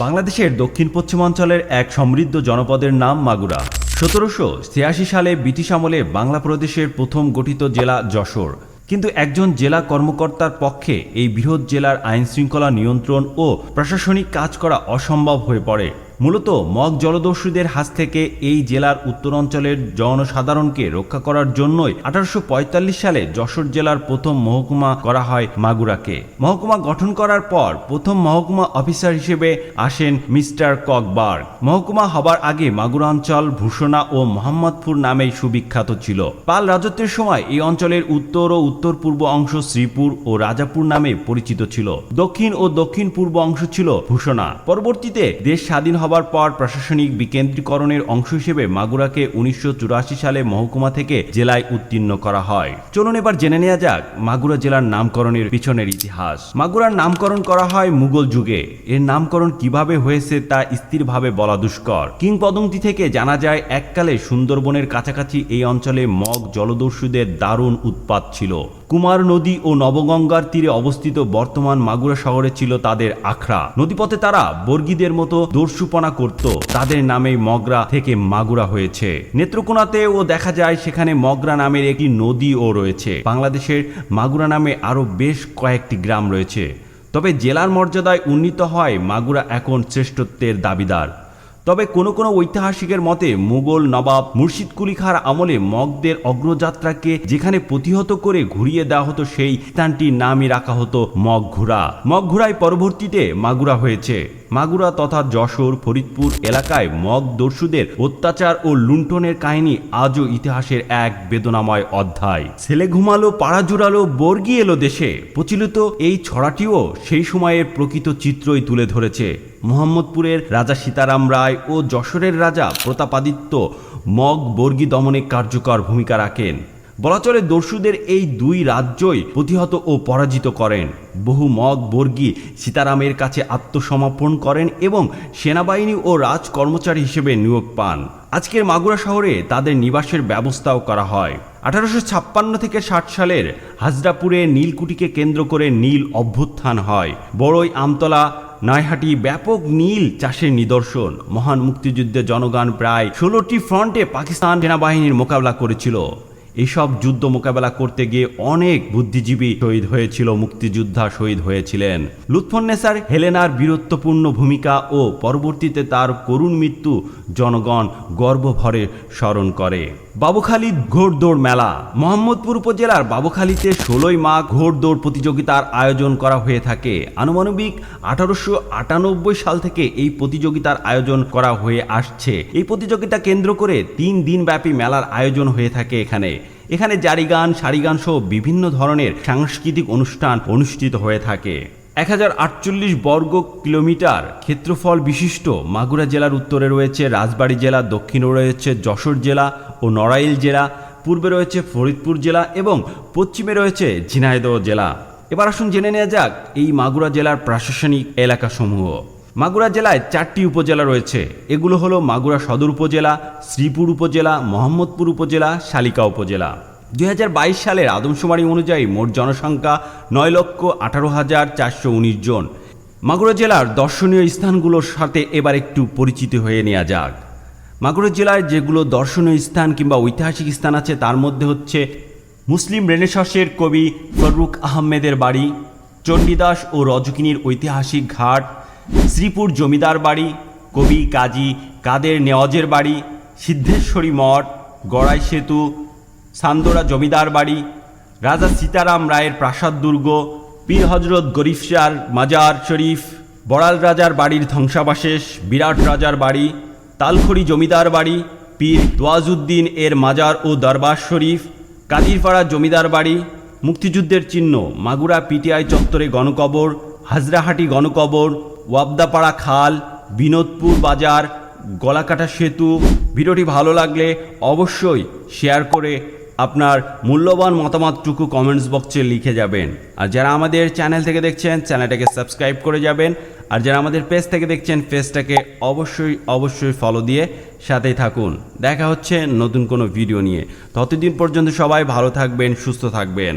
বাংলাদেশের দক্ষিণ পশ্চিমাঞ্চলের এক সমৃদ্ধ জনপদের নাম মাগুরা। সতেরোশো ছিয়াশি সালে ব্রিটিশ আমলে বাংলা প্রদেশের প্রথম গঠিত জেলা যশোর। কিন্তু একজন জেলা কর্মকর্তার পক্ষে এই বৃহৎ জেলার আইনশৃঙ্খলা নিয়ন্ত্রণ ও প্রশাসনিক কাজ করা অসম্ভব হয়ে পড়ে। মূলত মগ জলদস্যুদের হাত থেকে এই জেলার উত্তরাঞ্চলের জনসাধারণকে রক্ষা করার জন্যই আঠারোশো পঁয়তাল্লিশ সালে যশোর জেলার প্রথম মহকুমা করা হয় মাগুরাকে। মহকুমা গঠন করার পর প্রথম মহকুমা অফিসার হিসেবে আসেন মিস্টার ককবার মহকুমা হবার আগে মাগুরা অঞ্চল, ভূষণা ও মোহাম্মদপুর নামেই সুবিখ্যাত ছিল। পাল রাজত্বের সময় এই অঞ্চলের উত্তর ও উত্তর পূর্ব অংশ শ্রীপুর ও রাজাপুর নামে পরিচিত ছিল। দক্ষিণ ও দক্ষিণ পূর্ব অংশ ছিল ভূষণা। পরবর্তীতে দেশ স্বাধীন হবার পর প্রশাসনিক বিকেন্দ্রীকরণের অংশ হিসেবে মাগুরাকে উনিশশো চুরাশি সালে মহকুমা থেকে জেলায় উত্তীর্ণ করা হয়। চলুন এবার জেনে নেওয়া যাক মাগুরা জেলার নামকরণের পিছনের ইতিহাস। মাগুরার নামকরণ করা হয় মুঘল যুগে। এর নামকরণ কীভাবে হয়েছে তা স্থিরভাবে বলা দুষ্কর। কিংবদন্তি থেকে জানা যায়, এককালে সুন্দরবনের কাছাকাছি এই অঞ্চলে মগ জলদস্যুদের দারুণ উৎপাত ছিল। কুমার নদী ও নবগঙ্গার তীরে অবস্থিত বর্তমান মাগুরা শহরে ছিল তাদের আখড়া। নদীপথে তারা বর্গীদের মতো দর্শুপনা করত। তাদের নামে মগরা থেকে মাগুরা হয়েছে। নেত্রকোনাতেও দেখা যায় সেখানে মগরা নামের একটি নদীও রয়েছে। বাংলাদেশের মাগুরা নামে আরও বেশ কয়েকটি গ্রাম রয়েছে। তবে জেলার মর্যাদায় উন্নীত হয় মাগুরা এখন শ্রেষ্ঠত্বের দাবিদার। তবে কোনো কোনো ঐতিহাসিকের মতে, মুঘল, নবাব, মুর্শিদ কুলি খার আমলে মগদের অগ্রযাত্রাকে যেখানে প্রতিহত করে ঘুরিয়ে দেওয়া হতো, সেই স্থানটির নামই রাখা হতো মগ ঘুরা মগ ঘোড়ায় পরবর্তীতে মাগুরা হয়েছে। মাগুরা তথা যশোর, ফরিদপুর এলাকায় মগ দস্যুদের অত্যাচার ও লুণ্ঠনের কাহিনী আজও ইতিহাসের এক বেদনাময় অধ্যায়। ছেলে ঘুমালো, পাড়া জুড়ালো, বর্গি এলো দেশে। প্রচলিত এই ছড়াটিও সেই সময়ের প্রকৃত চিত্রই তুলে ধরেছে। মোহাম্মদপুরের রাজা সীতারাম রায় ও যশোরের রাজা প্রতাপাদিত্য মগ বর্গী দমনে কার্যকর ভূমিকা রাখেন। বলা চলে দস্যুদের এই দুই রাজ্যই প্রতিহত ও পরাজিত করেন। বহু মগ, বর্গী সীতারামের কাছে আত্মসমর্পণ করেন এবং সেনাবাহিনী ও রাজ কর্মচারী হিসেবে নিয়োগ পান। আজকের মাগুরা শহরে তাদের নিবাসের ব্যবস্থাও করা হয়। আঠারোশো ছাপ্পান্ন থেকে ষাট সালের হাজরাপুরে নীলকুঠিকে কেন্দ্র করে নীল অভ্যুত্থান হয়। বড়ই আমতলা, নয়হাটি ব্যাপক নীল চাষের নিদর্শন। মহান মুক্তিযুদ্ধে জনগণ প্রায় ষোলোটি ফ্রন্টে পাকিস্তান সেনাবাহিনীর মোকাবিলা করেছিল। এইসব যুদ্ধ মোকাবেলা করতে গিয়ে অনেক বুদ্ধিজীবী শহীদ হয়েছিল, মুক্তিযোদ্ধা শহীদ হয়েছিলেন। লুৎফন্নেসার হেলেনার বীরত্বপূর্ণ ভূমিকা ও পরবর্তীতে তার করুণ মৃত্যু জনগণ গর্বভরে স্মরণ করে। বাবুখালী ঘোড়দৌড় মেলা। মোহাম্মদপুর উপজেলার বাবুখালীতে ষোলোই মাঘ ঘোড়দৌড় প্রতিযোগিতার আয়োজন করা হয়ে থাকে। আনুমানবিক আঠারোশো আটানব্বই সাল থেকে এই প্রতিযোগিতার আয়োজন করা হয়ে আসছে। এই প্রতিযোগিতা কেন্দ্র করে তিন দিনব্যাপী মেলার আয়োজন হয়ে থাকে এখানে। এখানে জারি গান সারি গান সহ বিভিন্ন ধরনের সাংস্কৃতিক অনুষ্ঠান অনুষ্ঠিত হয়ে থাকে। এক হাজার আটচল্লিশ বর্গ কিলোমিটার ক্ষেত্রফল বিশিষ্ট মাগুরা জেলার উত্তরে রয়েছে, রাজবাড়ী জেলা, দক্ষিণে রয়েছে যশোর জেলা ও নড়াইল জেলা, পূর্বে রয়েছে ফরিদপুর জেলা এবং পশ্চিমে রয়েছে ঝিনাইদহ জেলা। এবার আসুন জেনে নেওয়া যাক এই মাগুরা জেলার প্রশাসনিক এলাকাসমূহ। মাগুরা জেলায় চারটি উপজেলা রয়েছে। এগুলো হলো মাগুরা সদর উপজেলা, শ্রীপুর উপজেলা, মোহাম্মদপুর উপজেলা, শালিকা উপজেলা। দুই হাজার বাইশ সালের আদমশুমারি অনুযায়ী মোট জনসংখ্যা নয় লক্ষ আঠারো হাজার চারশো উনিশ জন। মাগুরা জেলার দর্শনীয় স্থানগুলোর সাথে এবার একটু পরিচিত হয়ে নেওয়া যাক। মাগুরা জেলার যেগুলো দর্শনীয় স্থান কিংবা ঐতিহাসিক স্থান আছে, তার মধ্যে হচ্ছে মুসলিম রেনেসসের কবি ফররুক আহমেদের বাড়ি, চণ্ডীদাস ও রজকিনীর ঐতিহাসিক ঘাট শ্রীপুর জমিদার বাড়ি, কবি কাজী কাদের নেওয়াজের বাড়ি, সিদ্ধেশ্বরী মঠ, গড়াই সেতু সান্দোরা জমিদার বাড়ি, রাজা সীতারাম রায়ের প্রাসাদ দুর্গ, পীর হজরত গরিফ মাজার শরীফ, বড়াল রাজার বাড়ির ধ্বংসাবশেষ, বিরাট রাজার বাড়ি, তালখড়ি জমিদার বাড়ি, পীর দোয়াজুদ্দিন এর মাজার ও দরবার শরীফ, কাদিরপাড়া জমিদার বাড়ি, মুক্তিযুদ্ধের চিহ্ন, মাগুরা পিটিআই চত্বরে গণকবর, হাজরাহাটি গণকবর ওয়াবদাপাড়া খাল, বিনোদপুর বাজার, গলাকাটা সেতু। ভিডিওটি ভালো লাগলে অবশ্যই শেয়ার করে আপনার মূল্যবান মতামতটুকু কমেন্টস বক্সে লিখে যাবেন। আর যারা আমাদের চ্যানেল থেকে দেখছেন, চ্যানেলটাকে সাবস্ক্রাইব করে যাবেন। আর যারা আমাদের পেজ থেকে দেখছেন, পেজটাকে অবশ্যই অবশ্যই ফলো দিয়ে সাথেই থাকুন। দেখা হচ্ছে নতুন কোনো ভিডিও নিয়ে। ততদিন পর্যন্ত সবাই ভালো থাকবেন, সুস্থ থাকবেন।